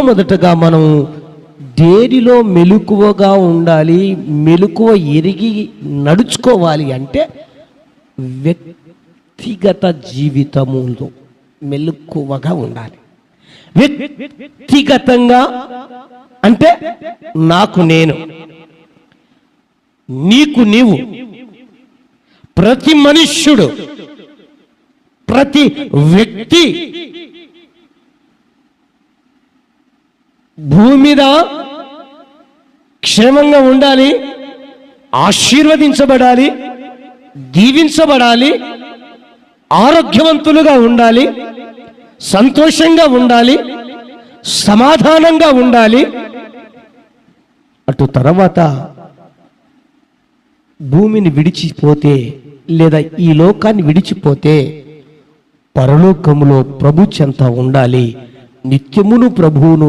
మొదటగా మనం దేనిలో మెలకువగా ఉండాలి మెలకువ ఎరిగి నడుచుకోవాలి అంటే వ్యక్తిగత జీవితములో మెలకువగా ఉండాలి. వ్యక్తిగతంగా అంటే నాకు నేను నీకు నీవు ప్రతి మనుష్యుడు ప్రతి వ్యక్తి భూమి మీద క్షేమంగా ఉండాలి ఆశీర్వదించబడాలి దీవించబడాలి ఆరోగ్యవంతులుగా ఉండాలి సంతోషంగా ఉండాలి సమాధానంగా ఉండాలి. అటు తర్వాత భూమిని విడిచిపోతే లేదా ఈ లోకాన్ని విడిచిపోతే పరలోకములో ప్రభు చెంత ఉండాలి. నిత్యమును ప్రభువును